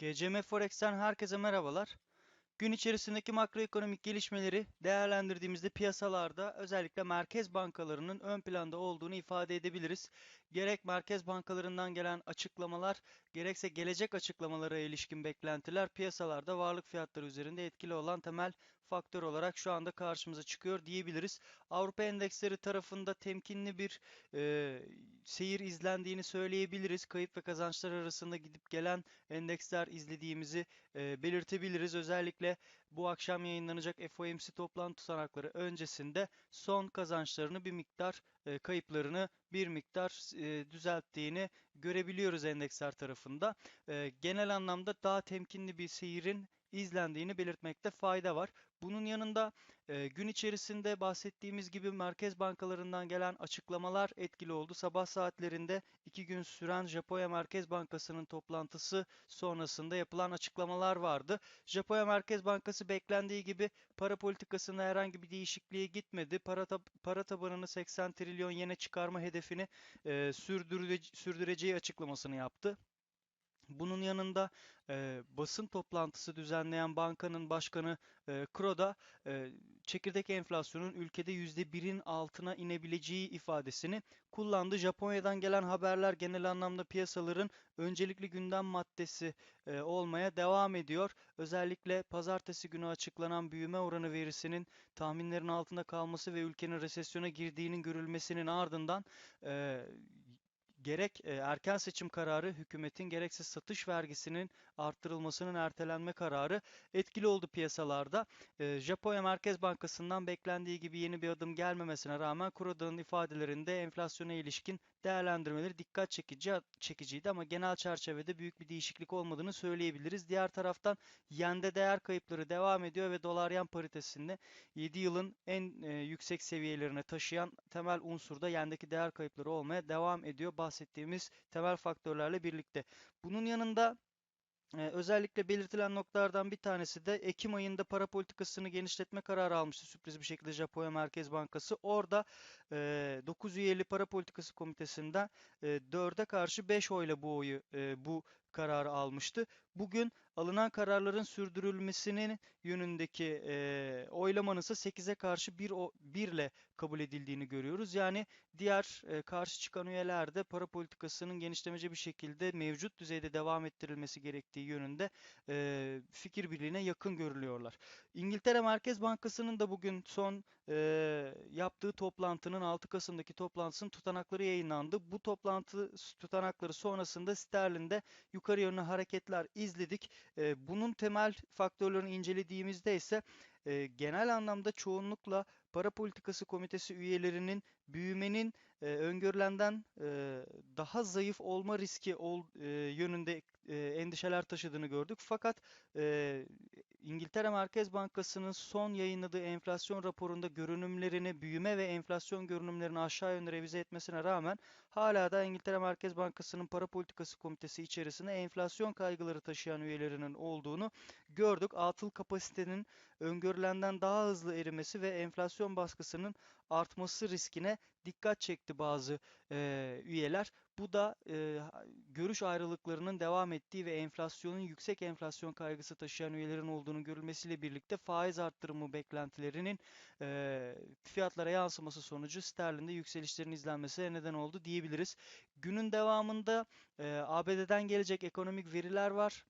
GCM Forex'ten herkese merhabalar. Gün içerisindeki makroekonomik gelişmeleri değerlendirdiğimizde piyasalarda özellikle merkez bankalarının ön planda olduğunu ifade edebiliriz. Gerek merkez bankalarından gelen açıklamalar, gerekse gelecek açıklamalara ilişkin beklentiler piyasalarda varlık fiyatları üzerinde etkili olan temel faktör olarak şu anda karşımıza çıkıyor diyebiliriz. Avrupa endeksleri tarafında temkinli bir e, seyir izlendiğini söyleyebiliriz. Kayıp ve kazançlar arasında gidip gelen endeksler izlediğimizi e, belirtebiliriz. Özellikle bu akşam yayınlanacak FOMC toplantı tutanakları öncesinde son kazançlarını bir miktar e, kayıplarını bir miktar e, düzelttiğini görebiliyoruz endeksler tarafında. E, genel anlamda daha temkinli bir seyirin izlendiğini belirtmekte fayda var. Bunun yanında e, gün içerisinde bahsettiğimiz gibi merkez bankalarından gelen açıklamalar etkili oldu. Sabah saatlerinde iki gün süren Japonya Merkez Bankası'nın toplantısı sonrasında yapılan açıklamalar vardı. Japonya Merkez Bankası beklendiği gibi para politikasında herhangi bir değişikliğe gitmedi. Para, tab para tabanını 80 trilyon yene çıkarma hedefini e, sürdüre sürdüreceği açıklamasını yaptı. Bunun yanında e, basın toplantısı düzenleyen bankanın başkanı e, Kroda e, çekirdek enflasyonun ülkede %1'in altına inebileceği ifadesini kullandı. Japonya'dan gelen haberler genel anlamda piyasaların öncelikli gündem maddesi e, olmaya devam ediyor. Özellikle pazartesi günü açıklanan büyüme oranı verisinin tahminlerin altında kalması ve ülkenin resesyona girdiğinin görülmesinin ardından e, gerek e, erken seçim kararı hükümetin gerekse satış vergisinin arttırılmasının ertelenme kararı etkili oldu piyasalarda. E, Japonya Merkez Bankası'ndan beklendiği gibi yeni bir adım gelmemesine rağmen Kuroda'nın ifadelerinde enflasyona ilişkin değerlendirmeleri dikkat çekici çekiciydi ama genel çerçevede büyük bir değişiklik olmadığını söyleyebiliriz. Diğer taraftan yende değer kayıpları devam ediyor ve dolar yen paritesinde 7 yılın en e, yüksek seviyelerine taşıyan temel unsur da yendeki değer kayıpları olmaya devam ediyor bahsettiğimiz temel faktörlerle birlikte. Bunun yanında ee, özellikle belirtilen noktalardan bir tanesi de Ekim ayında para politikasını genişletme kararı almıştı sürpriz bir şekilde Japonya Merkez Bankası. Orada e, 9 üyeli para politikası komitesinden e, 4'e karşı 5 oyla bu oyu e, bu kararı almıştı. Bugün alınan kararların sürdürülmesinin yönündeki e, oylamanın ise 8'e karşı 1, 1 ile kabul edildiğini görüyoruz. Yani diğer e, karşı çıkan üyeler de para politikasının genişlemeci bir şekilde mevcut düzeyde devam ettirilmesi gerektiği yönünde e, fikir birliğine yakın görülüyorlar. İngiltere Merkez Bankası'nın da bugün son e, yaptığı toplantının 6 Kasım'daki toplantısının tutanakları yayınlandı. Bu toplantı tutanakları sonrasında sterlinde yukarı yönlü hareketler izledik. E, bunun temel faktörlerini incelediğimizde ise e, genel anlamda çoğunlukla para politikası komitesi üyelerinin büyümenin e, öngörülenden e, daha zayıf olma riski ol, e, yönünde e, endişeler taşıdığını gördük. Fakat e, İngiltere Merkez Bankası'nın son yayınladığı enflasyon raporunda görünümlerini, büyüme ve enflasyon görünümlerini aşağı yönde revize etmesine rağmen hala da İngiltere Merkez Bankası'nın para politikası komitesi içerisinde enflasyon kaygıları taşıyan üyelerinin olduğunu gördük. Atıl kapasitenin öngörülenden daha hızlı erimesi ve enflasyon baskısının artması riskine dikkat çekti bazı e, üyeler. Bu da e, görüş ayrılıklarının devam ettiği ve enflasyonun yüksek enflasyon kaygısı taşıyan üyelerin olduğunu görülmesiyle birlikte faiz arttırımı beklentilerinin e, fiyatlara yansıması sonucu sterlinde yükselişlerin izlenmesine neden oldu diyebiliriz. Günün devamında e, ABD'den gelecek ekonomik veriler var.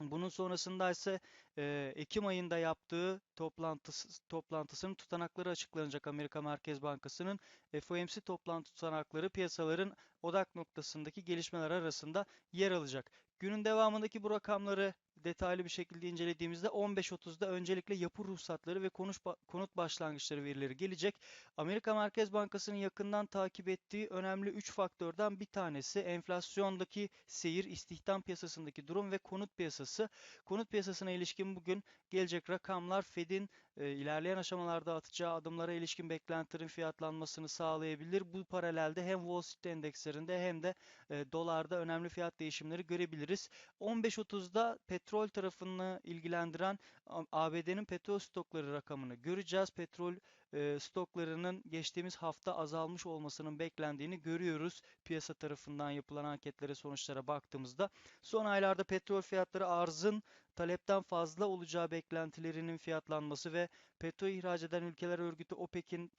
Bunun sonrasında ise e, Ekim ayında yaptığı toplantısı, toplantısının tutanakları açıklanacak Amerika Merkez Bankası'nın FOMC toplantı tutanakları piyasaların odak noktasındaki gelişmeler arasında yer alacak. Günün devamındaki bu rakamları detaylı bir şekilde incelediğimizde 15.30'da öncelikle yapı ruhsatları ve konuş, konut başlangıçları verileri gelecek. Amerika Merkez Bankası'nın yakından takip ettiği önemli 3 faktörden bir tanesi enflasyondaki seyir, istihdam piyasasındaki durum ve konut piyasası. Konut piyasasına ilişkin bugün gelecek rakamlar Fed'in e, ilerleyen aşamalarda atacağı adımlara ilişkin beklentilerin fiyatlanmasını sağlayabilir. Bu paralelde hem Wall Street endekslerinde hem de e, dolarda önemli fiyat değişimleri görebiliriz. 15.30'da petrol tarafını ilgilendiren ABD'nin petrol stokları rakamını göreceğiz. Petrol e, stoklarının geçtiğimiz hafta azalmış olmasının beklendiğini görüyoruz. Piyasa tarafından yapılan anketlere sonuçlara baktığımızda. Son aylarda petrol fiyatları arzın talepten fazla olacağı beklentilerinin fiyatlanması ve petrol ihraç eden ülkeler örgütü OPEC'in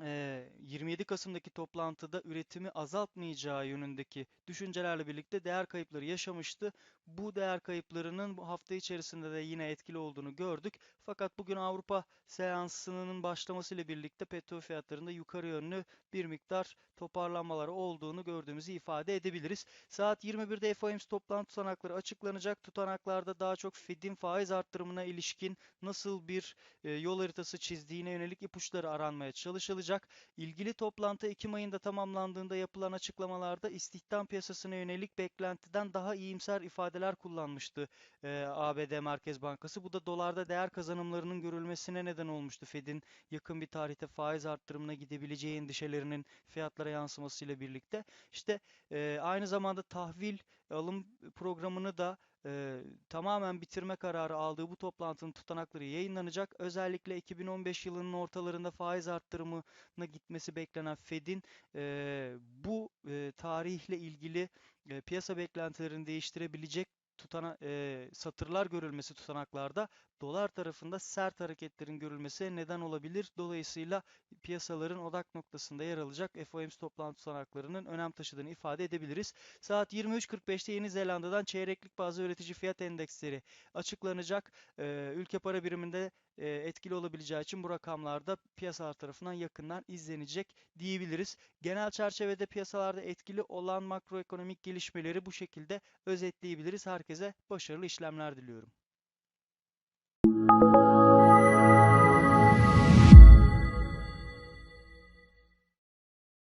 27 Kasım'daki toplantıda üretimi azaltmayacağı yönündeki düşüncelerle birlikte değer kayıpları yaşamıştı. Bu değer kayıplarının bu hafta içerisinde de yine etkili olduğunu gördük. Fakat bugün Avrupa seansının başlamasıyla birlikte petrol fiyatlarında yukarı yönlü bir miktar toparlanmaları olduğunu gördüğümüzü ifade edebiliriz. Saat 21'de FOMC toplantı tutanakları açıklanacak. Tutanaklarda daha çok Fed'in faiz arttırımına ilişkin nasıl bir yol haritası çizdiğine yönelik ipuçları aranmaya çalışılacak. İlgili toplantı Ekim ayında tamamlandığında yapılan açıklamalarda istihdam piyasasına yönelik beklentiden daha iyimser ifadeler kullanmıştı e, ABD Merkez Bankası. Bu da dolarda değer kazanımlarının görülmesine neden olmuştu. Fed'in yakın bir tarihte faiz arttırımına gidebileceği endişelerinin fiyatlara yansımasıyla birlikte. İşte e, aynı zamanda tahvil alım programını da e, tamamen bitirme kararı aldığı bu toplantının tutanakları yayınlanacak. Özellikle 2015 yılının ortalarında faiz arttırımına gitmesi beklenen Fed'in e, bu e, tarihle ilgili e, piyasa beklentilerini değiştirebilecek tutana, e, satırlar görülmesi tutanaklarda dolar tarafında sert hareketlerin görülmesi neden olabilir. Dolayısıyla piyasaların odak noktasında yer alacak FOMC toplantı tutanaklarının önem taşıdığını ifade edebiliriz. Saat 23.45'te Yeni Zelanda'dan çeyreklik bazı üretici fiyat endeksleri açıklanacak. E, ülke para biriminde e, etkili olabileceği için bu rakamlarda piyasalar tarafından yakından izlenecek diyebiliriz. Genel çerçevede piyasalarda etkili olan makroekonomik gelişmeleri bu şekilde özetleyebiliriz. Herkese başarılı işlemler diliyorum.